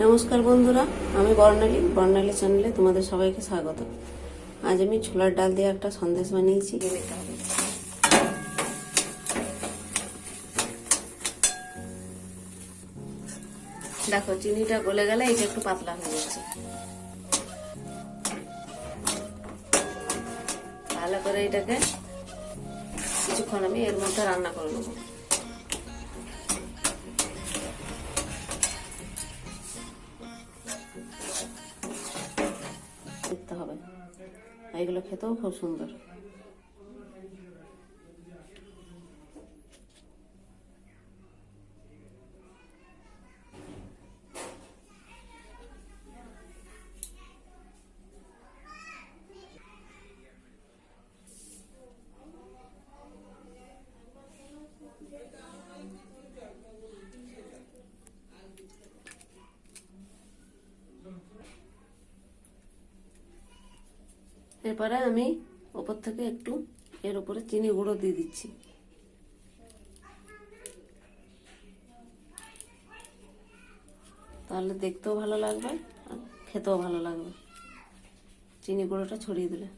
নমস্কার বন্ধুরা, আমি বর্ণালী। বর্ণালী চ্যানেলে তোমাদের সবাইকে স্বাগত। আজ আমি ছোলার ডাল দিয়ে একটা সন্দেশ বানিয়েছি। দেখো, চিনিটা গলে গেলে এটা একটু পাতলা হয়ে যাচ্ছে। ভালো করে এটাকে কিছুক্ষণ আমি এর মধ্যে রান্না করে নেব। এগুলো খেতেও খুব সুন্দর। এরপরে আমি ওপর থেকে একটু এর উপরে চিনি গুঁড়ো দিয়ে দিচ্ছি। তাহলে দেখতেও ভালো লাগবে আর খেতেও ভালো লাগবে। চিনি গুঁড়োটা ছড়িয়ে দিলে।